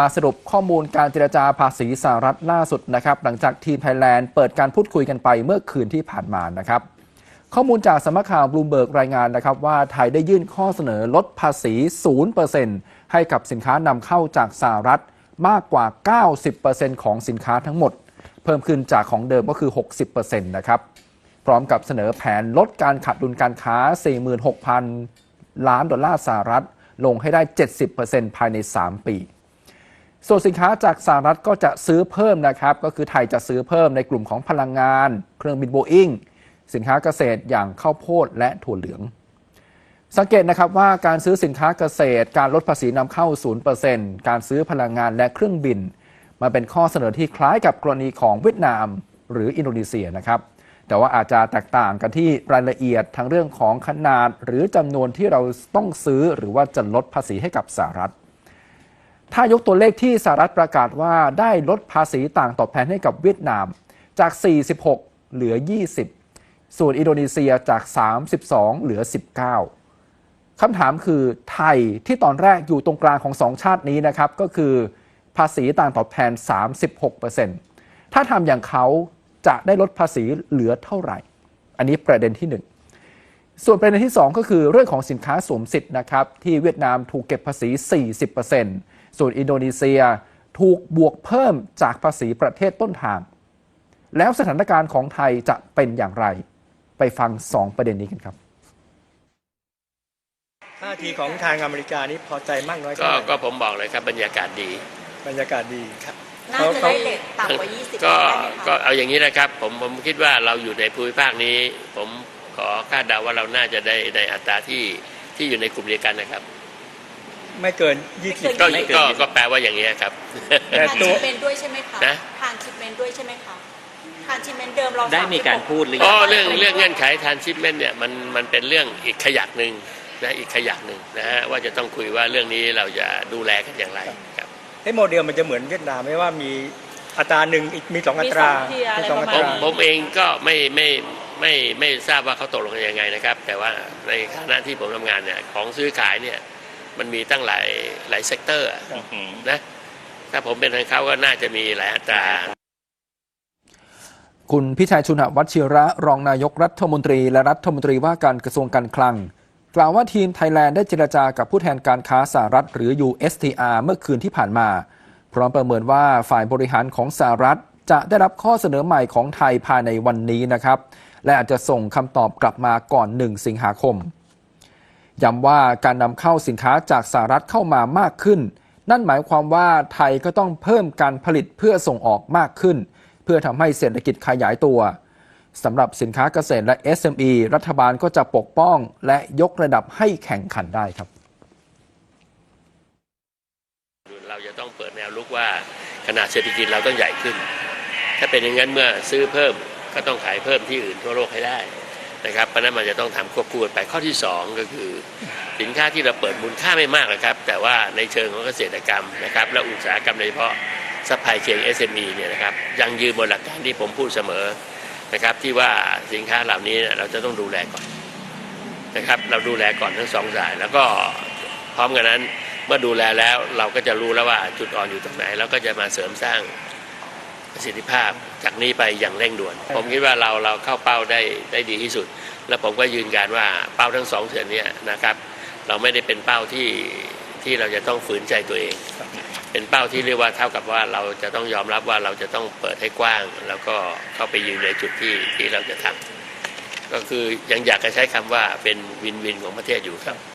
มาสรุปข้อมูลการเจรจาภาษีสหรัฐล่าสุดนะครับ หลังจากทีมไทยแลนด์เปิดการพูดคุยกันไปเมื่อคืนที่ผ่านมานะครับ ข้อมูลจากสำนักข่าวบลูมเบิร์กรายงานนะครับ ว่าไทยได้ยื่นข้อเสนอลดภาษี 0%ให้กับสินค้านำเข้าจากสหรัฐมากกว่า 90%ของสินค้าทั้งหมด เพิ่มขึ้นจากของเดิมก็คือ 60%นะครับ พร้อมกับเสนอแผนลดการขาดดุลการค้า 46,000 ล้านดอลลาร์สหรัฐ ลงให้ได้ 70%ภายใน 3 ปี ส่วนสินค้าจากสหรัฐก็จะซื้อเพิ่มนะครับ ก็คือไทยจะซื้อเพิ่มในกลุ่มของพลังงาน เครื่องบินโบอิงสินค้าเกษตรอย่างข้าวโพดและถั่วเหลือง สังเกตนะครับว่าการซื้อสินค้าเกษตร การลดภาษีนำเข้า 0%การซื้อพลังงานและเครื่องบินมาเป็นข้อเสนอที่คล้ายกับกรณีของเวียดนาม หรืออินโดนีเซียนะครับ แต่ว่าอาจจะแตกต่างกันที่รายละเอียดทั้งเรื่องของขนาด หรือจำนวนที่เราต้องซื้อหรือว่าจะลดภาษีให้กับสหรัฐ ถ้ายกตัวเลขที่สหรัฐประกาศว่าได้ลดภาษีต่างตอบแทนให้กับเวียดนามจาก 46 เหลือ 20 ส่วนอินโดนีเซียจาก 32 เหลือ 19 คำถามคือไทยที่ตอนแรกอยู่ตรงกลางของสองชาตินี้นะครับ ก็คือภาษีต่างตอบแทน 36%ถ้าทำอย่างเขาจะได้ลดภาษีเหลือเท่าไหร่ อันนี้ประเด็นที่หนึ่งส่วนประเด็นที่ 2 ก็คือเรื่องของสินค้าสวมสิทธิ์นะครับที่เวียดนามถูกเก็บภาษี 40% ส่วนอินโดนีเซียถูกบวกเพิ่มจากภาษีประเทศต้นทาง แล้วสถานการณ์ของไทยจะเป็นอย่างไร ไปฟัง 2 ประเด็นนี้กันครับท่าทีของทางอเมริกานี่พอใจมากน้อยแค่ก็ไหนก็ผมบอกเลยครับบรรยากาศดี บรรยากาศดีครับน่าจะได้เลทต่ำกว่า 20ก็ได้ไหมก็คะเอาอย่างนี้นะครับ ผมผมคิดว่าเราอยู่ในภูมิภาคนี้ ผมขอคาดเดาว่าเราน่าจะได้ในอัตราที่ที่อยู่ในกลุ่มเดียวกันนะครับ ไม่เกิน20ก็ก็ก็แปลว่าอย่างนี้ยครับ แต่ทานตัชิวปเมนต์ด้วยใช่ไหมคะนะ ทานชิปเมนต์ด้วยใช่ไหมคะทานชิปเมนต์เดิมเราได้มีการพูดหรือยังอ๋อเรื่องเรื่องเงื่อนไขทานชิปเมนเนี่ยมันมันเป็นเรื่องอีกขยักหนึ่งนะอีกขยักหนึ่งนะฮะว่าจะต้องคุยว่าเรื่องนี้เราจะดูแลกันอย่างไรครับให้โมเดลมันจะเหมือนเวียดนามไหมว่ามีอัตราหนึ่งอีกมีสองอัมีตสราองเทียร์อะไรมีสองปอัระตมาณ ผมราผมเองก็ไม่ไม่ไม่ไม่ทราบว่าเขาตกลงกันยังไงนะครับ แต่ว่าในฐานะที่ผมทำงานเนี่ยของซื้อขายเนี่ย มันมีตั้งหลายหลายเซกเตอร์อะอือหือนะถ้าผมเป็นทางเขาก็น่าจะมีหลายอัตราคุณพิชัยชุนหวัชิระ รองนายกรัฐมนตรี และรัฐมนตรีว่าการกระทรวงการคลัง กล่าวว่าทีมไทยแลนด์ได้เจรจากับผู้แทนการค้าสหรัฐ หรือ USTR เมื่อคืนที่ผ่านมา พร้อมประเมินว่าฝ่ายบริหารของสหรัฐ จะได้รับข้อเสนอใหม่ของไทยภายในวันนี้นะครับ และอาจจะส่งคำตอบกลับมาก่อน 1 สิงหาคม ย้ำว่าการนำเข้าสินค้าจากสหรัฐเข้ามามากขึ้น นั่นหมายความว่าไทยก็ต้องเพิ่มการผลิตเพื่อส่งออกมากขึ้น เพื่อทำให้เศรษฐกิจขยายตัวสำหรับสินค้าเกษตรและ SME รัฐบาลก็จะปกป้องและยกระดับให้แข่งขันได้ครับ เราจะต้องเปิดแนวลุกว่าขนาดเศรษฐกิจเราต้องใหญ่ขึ้น ถ้าเป็นอย่างนั้นเมื่อซื้อเพิ่มก็ต้องขายเพิ่มที่อื่นทั่วโลกให้ได้ นะครับเพราะนั้นมันจะต้องทำควบคู่กันไปข้อที่ 2 ก็คือ สินค้าที่เราเปิดมูลค่าไม่มากนะครับ แต่ว่าในเชิงของเกษตรกรรมนะครับ และอุตสาหกรรมโดยเฉพาะซัพพลายเชน SME เนี่ยนะครับยังยืนบนหลักการที่ผมพูดเสมอนะครับที่ว่าสินค้าเหล่านี้เราจะต้องดูแลก่อนนะครับ เราดูแลก่อนทั้งสองฝ่าย แล้วก็พร้อมกันนั้นเมื่อดูแลแล้วเราก็จะรู้แล้วว่าจุดอ่อนอยู่ตรงไหน แล้วก็จะมาเสริมสร้าง ประสิทธิภาพจากนี้ไปอย่างเร่งด่วน ผมคิดว่าเราเราเข้าเป้าได้ได้ดีที่สุด และผมก็ยืนยันว่าเป้าทั้งสองเสือนเนี้นะครับ เราไม่ได้เป็นเป้าที่ที่เราจะต้องฝืนใจตัวเอง เป็นเป้าที่เรียกว่าเท่ากับว่าเราจะต้องยอมรับว่าเราจะต้องเปิดให้กว้าง แล้วก็เข้าไปยืนในจุดที่ที่เราจะทำก็คือยังอยากจะใช้คำว่าเป็นวินวินของประเทศอยู่ครับ